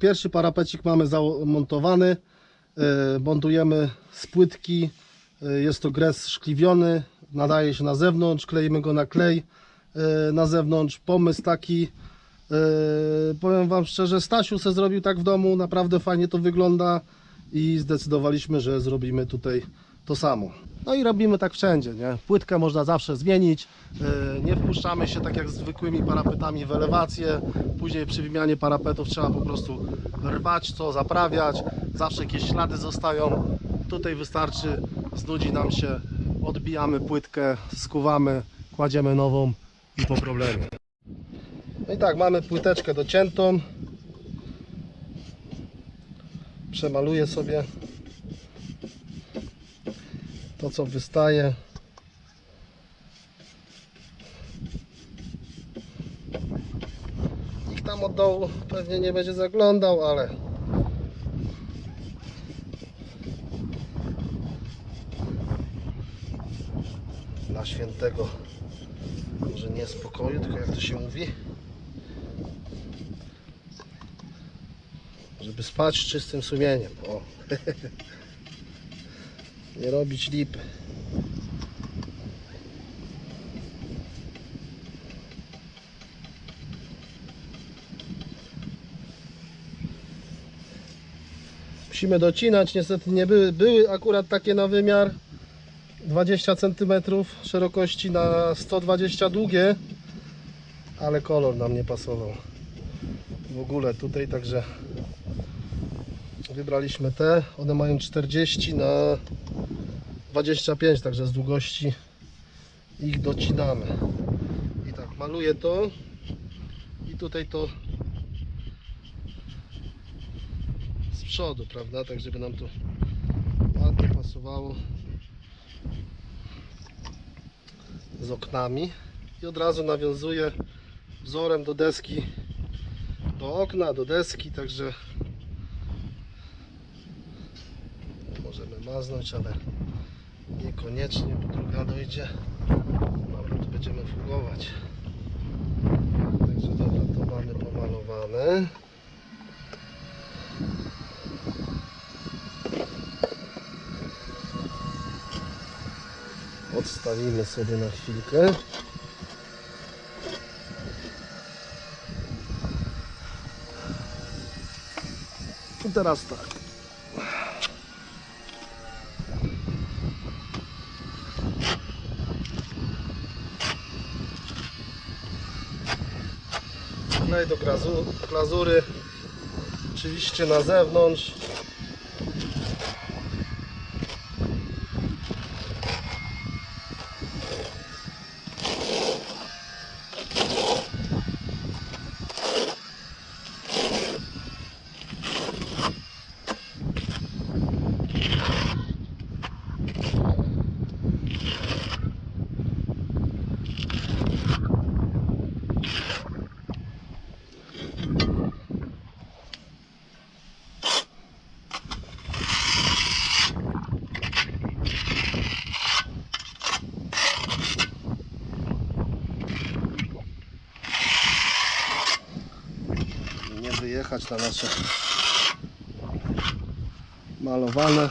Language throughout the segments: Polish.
pierwszy parapecik mamy zamontowany. E, Montujemy z płytki. E, Jest to gres szkliwiony. Nadaje się na zewnątrz. Kleimy go na klej e, na zewnątrz. Pomysł taki. Powiem Wam szczerze, Stasiu se zrobił tak w domu. Naprawdę fajnie to wygląda. I zdecydowaliśmy, że zrobimy tutaj to samo. No i robimy tak wszędzie, nie? Płytkę można zawsze zmienić, yy, nie wpuszczamy się tak jak z zwykłymi parapetami w elewację, później przy wymianie parapetów trzeba po prostu rwać co, zaprawiać, zawsze jakieś ślady zostają. Tutaj wystarczy, znudzi nam się, odbijamy płytkę, skuwamy, kładziemy nową i po problemie. No i tak, mamy płyteczkę dociętą. Przemaluję sobie to co wystaje. Nikt tam od dołu pewnie nie będzie zaglądał ale dla świętego może nie spokoju tylko jak to się mówi. Żeby spać czystym sumieniem o nie robić lipy. Musimy docinać, niestety nie były, były akurat takie na wymiar 20 cm szerokości na 120 długie, ale kolor nam nie pasował w ogóle tutaj, także wybraliśmy te, one mają 40 na 25, także z długości ich docinamy. I tak maluję to i tutaj to z przodu, prawda? Tak żeby nam to ładnie pasowało z oknami i od razu nawiązuję wzorem do deski do okna, do deski, także maznąć, ale niekoniecznie, bo druga dojdzie. Dobra, tu będziemy fugować. Także dobra, to mamy pomalowane. Odstawimy sobie na chwilkę. I teraz tak. Klej do glazu- glazury oczywiście na zewnątrz nie wyjechać na nasze malowane.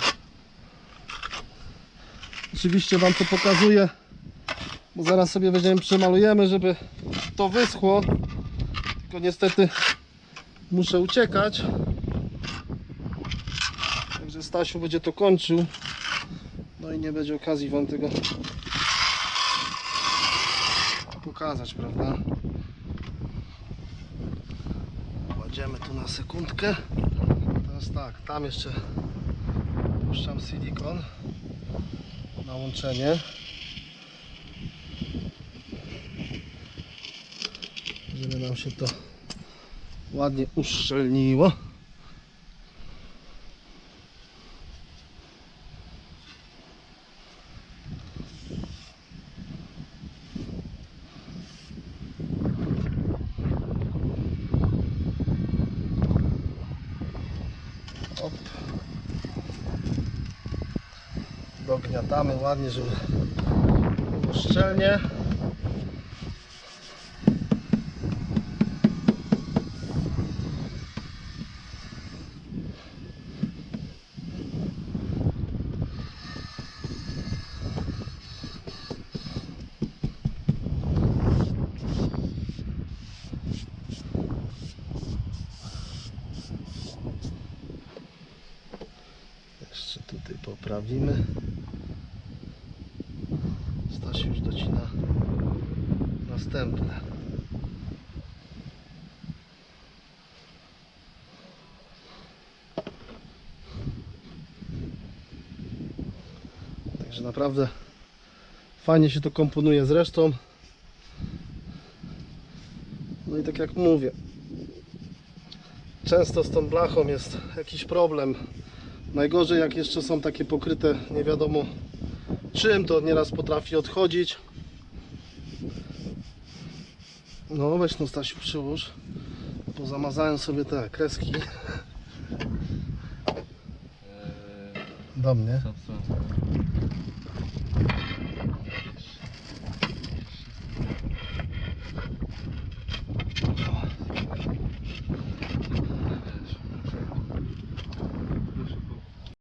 Oczywiście Wam to pokazuję bo zaraz sobie będziemy przemalujemy żeby to wyschło. Tylko niestety muszę uciekać. Także Stasiu będzie to kończył. No i nie będzie okazji Wam tego pokazać, prawda? Kładziemy tu na sekundkę. Teraz tak, tam jeszcze puszczam silikon na łączenie. Żeby nam się to ładnie uszczelniło. Op. Dogniatamy ładnie, żeby było szczelnie. Jeszcze tutaj poprawimy. Stasiu już docina następne. Także naprawdę fajnie się to komponuje z resztą. No i tak jak mówię, często z tą blachą jest jakiś problem. Najgorzej jak jeszcze są takie pokryte nie wiadomo czym, to nieraz potrafi odchodzić. No weź no Stasiu przyłóż. Pozamazałem sobie te kreski do mnie.